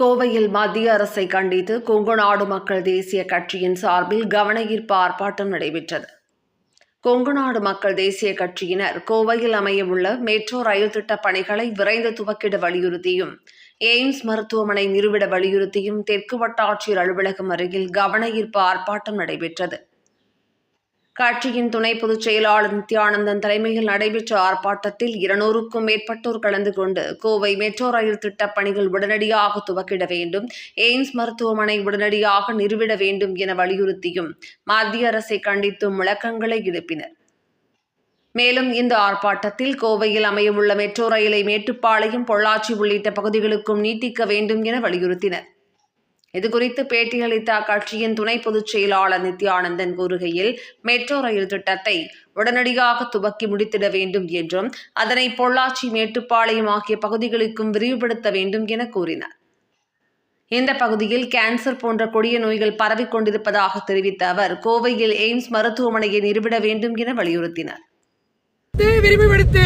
கோவையில் மத்திய அரசை கண்டித்து கொங்குநாடு மக்கள் தேசிய கட்சியின் சார்பில் கவனஈர்ப்பு ஆர்ப்பாட்டம் நடைபெற்றது. கொங்குநாடு மக்கள் தேசிய கட்சியினர் கோவையில் அமையவுள்ள மெட்ரோ ரயில் திட்ட பணிகளை விரைந்து துவக்கிட வலியுறுத்தியும் எய்ம்ஸ் மருத்துவமனை நிறுவிட வலியுறுத்தியும் தெற்கு வட்டாட்சியர் அலுவலகம் அருகில் கவனஈர்ப்பு ஆர்ப்பாட்டம் நடைபெற்றது. கட்சியின் துணை பொதுச் செயலாளர் நித்யானந்தன் தலைமையில் நடைபெற்ற ஆர்ப்பாட்டத்தில் இருநூறுக்கும் மேற்பட்டோர் கலந்து கொண்டு கோவை மெட்ரோ ரயில் திட்டப் பணிகள் உடனடியாக துவக்கிட வேண்டும் எய்ம்ஸ் மருத்துவமனை உடனடியாக நிறுவிட வேண்டும் என வலியுறுத்தியும் மத்திய அரசை கண்டித்தும் முழக்கங்களை எழுப்பினர். மேலும் இந்த ஆர்ப்பாட்டத்தில் கோவையில் அமையவுள்ள மெட்ரோ ரயிலை மேட்டுப்பாளையம் பொள்ளாச்சி உள்ளிட்ட பகுதிகளுக்கும் நீட்டிக்க வேண்டும் என வலியுறுத்தினர். இதுகுறித்து பேட்டியளித்த அக்கட்சியின் துணை பொதுச் செயலாளர் நித்யானந்தன் கூறுகையில் மெட்ரோ ரயில் திட்டத்தை உடனடியாக துவக்கி முடித்திட வேண்டும் என்றும் அதனை பொள்ளாச்சி மேட்டுப்பாளையம் ஆகிய பகுதிகளுக்கும் விரிவுபடுத்த வேண்டும் என கூறினார். இந்த பகுதியில் கேன்சர் போன்ற கொடிய நோய்கள் பரவிக் கொண்டிருப்பதாக தெரிவித்த அவர் கோவையில் எய்ம்ஸ் மருத்துவமனையை நிறுவிட வேண்டும் என வலியுறுத்தினார். விரிவுபடுத்து.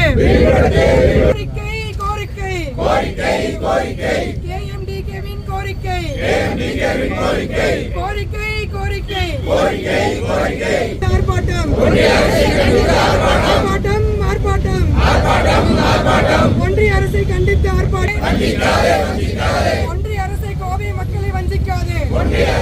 கோரிக்கை கோரிக்கை. கோரிக்கை கோரிக்கை. கோரிக்கை கோரிக்கை. கோரிக்கை கோரிக்கை கோரிக்கை ஆர்ப்பாட்டம். ஆர்ப்பாட்டம் ஆர்ப்பாட்டம். ஆர்ப்பாட்டம் ஆர்ப்பாட்டம் ஒன்றிய அரசை கண்டித்து ஆர்ப்பாட்டம். ஒன்றிய அரசை கோவை மக்களை வஞ்சிக்காது. ஒன்றிய